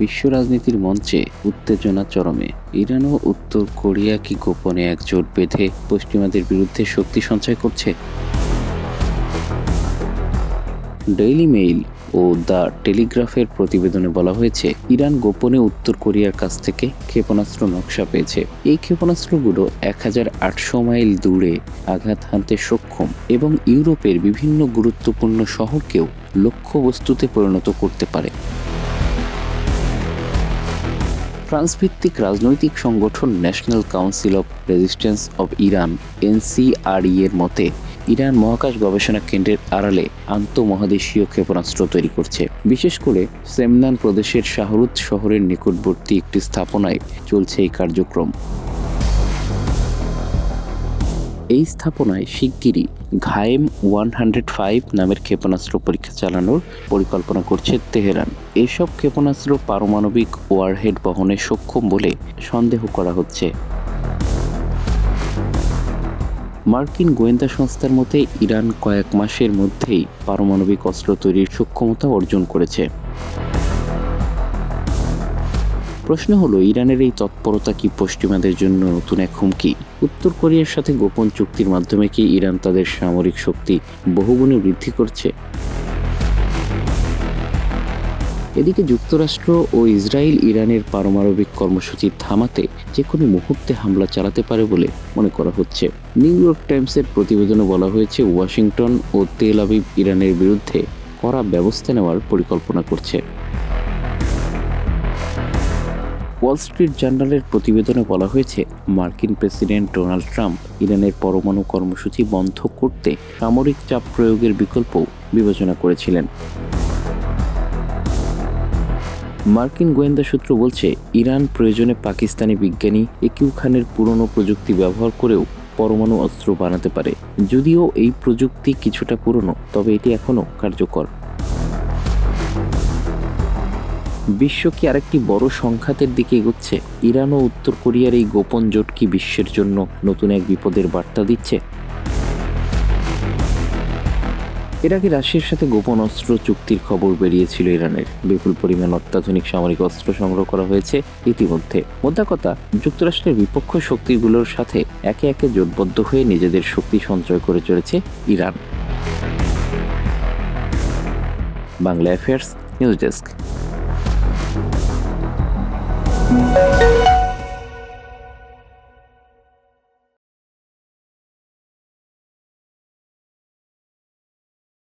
বিশ্ব রাজনীতির মঞ্চে উত্তেজনা চরমে। ইরান ও উত্তর কোরিয়া কি গোপনে একজোট বেঁধে পশ্চিমাদের বিরুদ্ধে শক্তি সঞ্চয় করছে? ডেইলি মেইল ও দ্য টেলিগ্রাফের প্রতিবেদনে বলা হয়েছে, ইরান গোপনে উত্তর কোরিয়ার কাছ থেকে ক্ষেপণাস্ত্র নকশা পেয়েছে। এই ক্ষেপণাস্ত্রগুলো এক হাজার আটশো মাইল দূরে আঘাত হানতে সক্ষম এবং ইউরোপের বিভিন্ন গুরুত্বপূর্ণ শহরকেও লক্ষ্যবস্তুতে পরিণত করতে পারে। ফ্রান্স ভিত্তিক রাজনৈতিক সংগঠন National Council of Resistance of Iran NCRI এর মতে, ইরান মহাকাশ গবেষণা কেন্দ্রের আড়ালে আন্তঃমহাদেশীয় ক্ষেপণাস্ত্র তৈরি করছে। বিশেষ করে সেমনান প্রদেশের শাহরুদ শহরের নিকটবর্তী একটি স্থাপনায় চলছে এই কার্যক্রম। এই স্থাপনায় শিগগিরই ঘায়েম ওয়ান হান্ড্রেড ফাইভ নামের ক্ষেপণাস্ত্র পরীক্ষা চালানোর পরিকল্পনা করছে তেহরান। এসব ক্ষেপণাস্ত্র পারমাণবিক ওয়ারহেড বহনে সক্ষম বলে সন্দেহ করা হচ্ছে। মার্কিন গোয়েন্দা সংস্থার মতে, ইরান কয়েক মাসের মধ্যেই পারমাণবিক অস্ত্র তৈরির সক্ষমতা অর্জন করেছে। প্রশ্ন হলো, ইরানের এই তৎপরতা কি পশ্চিমাদের জন্য নতুন এক হুমকি? উত্তর কোরিয়ার সাথে গোপন চুক্তির মাধ্যমে কি ইরান তাদের সামরিক শক্তি বহুগুণে বৃদ্ধি করছে? এদিকে যুক্তরাষ্ট্র ও ইসরায়েল ইরানের পারমাণবিক কর্মসূচি থামাতে যে কোনো মুহূর্তে হামলা চালাতে পারে বলে মনে করা হচ্ছে। নিউ ইয়র্ক টাইমসের প্রতিবেদনে বলা হয়েছে, ওয়াশিংটন ও তেল আবিব ইরানের বিরুদ্ধে কড়া ব্যবস্থা নেওয়ার পরিকল্পনা করছে। ওয়াল স্ট্রিট জার্নালের প্রতিবেদনে বলা হয়েছে, মার্কিন প্রেসিডেন্ট ডোনাল্ড ট্রাম্প ইরানের পরমাণু কর্মসূচি বন্ধ করতে সামরিক চাপ প্রয়োগের বিকল্প বিবেচনা করেছিলেন। মার্কিন গোয়েন্দা সূত্র বলছে, ইরান প্রয়োজনে পাকিস্তানি বিজ্ঞানী একিউ খানের পুরনো প্রযুক্তি ব্যবহার করেও পরমাণু অস্ত্র বানাতে পারে। যদিও এই প্রযুক্তি কিছুটা পুরনো, তবে এটি এখনও কার্যকর। বিশ্ব কি আরেকটি বড় সংঘাতের দিকে এগোচ্ছে? ইরান ও উত্তর কোরিয়ার এই গোপন জোট কি বিশ্বের জন্য নতুন এক বিপদের বার্তা দিচ্ছে? এর আগে রাশিয়ার সাথে গোপন অস্ত্র চুক্তির খবর বেরিয়েছিল ইরানের। বিপুল পরিমাণ অত্যাধুনিক সামরিক অস্ত্র সংগ্রহ করা হয়েছে ইতিমধ্যে। মোদ্দা কথা, যুক্তরাষ্ট্রের বিপক্ষ শক্তিগুলোর সাথে একে একে জোটবদ্ধ হয়ে নিজেদের শক্তি সঞ্চয় করে চলেছে Iran. Bangla affairs news desk Música